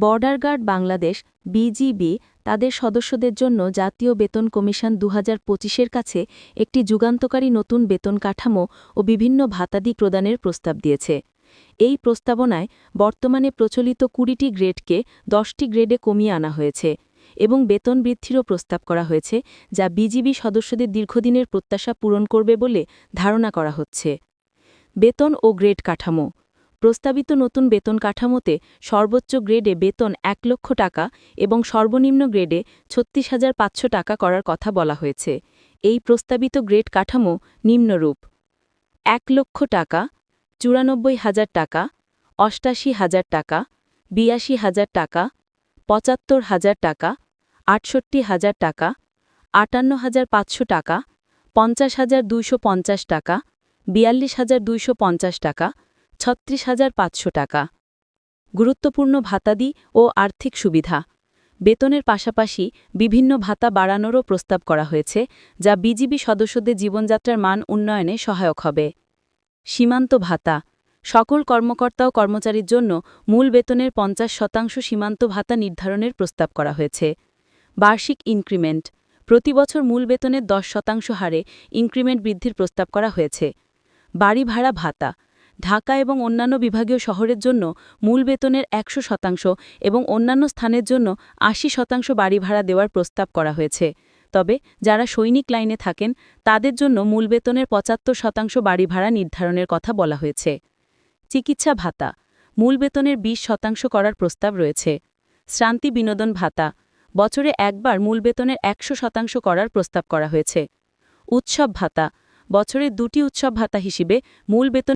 Border guard Bangladesh, BGB, তাদের সদস্যদের জন্য জাতীয় বেতন কমিশন দু হাজার কাছে একটি যুগান্তকারী নতুন বেতন কাঠামো ও বিভিন্ন ভাতাদি প্রদানের প্রস্তাব দিয়েছে। এই প্রস্তাবনায় বর্তমানে প্রচলিত কুড়িটি গ্রেডকে দশটি গ্রেডে কমিয়ে আনা হয়েছে এবং বেতন বৃদ্ধিরও প্রস্তাব করা হয়েছে, যা বিজিবি সদস্যদের দীর্ঘদিনের প্রত্যাশা পূরণ করবে বলে ধারণা করা হচ্ছে। বেতন ও গ্রেড কাঠামো প্রস্তাবিত নতুন বেতন কাঠামোতে সর্বোচ্চ গ্রেডে বেতন এক লক্ষ টাকা এবং সর্বনিম্ন গ্রেডে ছত্রিশ হাজার পাঁচশো টাকা করার কথা বলা হয়েছে। এই প্রস্তাবিত গ্রেড কাঠামো নিম্নরূপ। এক লক্ষ টাকা, চুরানব্বই হাজার টাকা, অষ্টাশি হাজার টাকা, বিয়াশি হাজার টাকা, পঁচাত্তর হাজার টাকা, আটষট্টি হাজার টাকা, আটান্ন হাজার পাঁচশো টাকা, পঞ্চাশ হাজার দুইশো পঞ্চাশ টাকা, বিয়াল্লিশ হাজার দুইশো পঞ্চাশ টাকা ছত্রিশ হাজার পাঁচশো টাকা। গুরুত্বপূর্ণ ভাতাদি ও আর্থিক সুবিধা। বেতনের পাশাপাশি বিভিন্ন ভাতা বাড়ানোরও প্রস্তাব করা হয়েছে, যা বিজিবি সদস্যদের জীবনযাত্রার মান উন্নয়নে সহায়ক হবে। সীমান্ত ভাতা। সকল কর্মকর্তা ও কর্মচারীর জন্য মূল বেতনের পঞ্চাশ শতাংশ সীমান্ত ভাতা নির্ধারণের প্রস্তাব করা হয়েছে। বার্ষিক ইনক্রিমেন্ট। প্রতি বছর মূল বেতনের দশ শতাংশ হারে ইনক্রিমেন্ট বৃদ্ধির প্রস্তাব করা হয়েছে। বাড়ি ভাড়া ভাতা। ঢাকা এবং অন্যান্য বিভাগীয় শহরের জন্য মূল বেতনের একশো শতাংশ এবং অন্যান্য স্থানের জন্য আশি শতাংশ বাড়ি ভাড়া দেওয়ার প্রস্তাব করা হয়েছে। তবে যারা সৈনিক লাইনে থাকেন, তাদের জন্য মূল বেতনের পঁচাত্তর শতাংশ বাড়ি ভাড়া নির্ধারণের কথা বলা হয়েছে। চিকিৎসা ভাতা, মূল বেতনের ২০ শতাংশ করার প্রস্তাব রয়েছে। শ্রান্তি বিনোদন ভাতা, বছরে একবার মূল বেতনের একশো শতাংশ করার প্রস্তাব করা হয়েছে। উৎসব ভাতা, বছরে দুটি উৎসব ভাতা হিসেবে মূল বেতন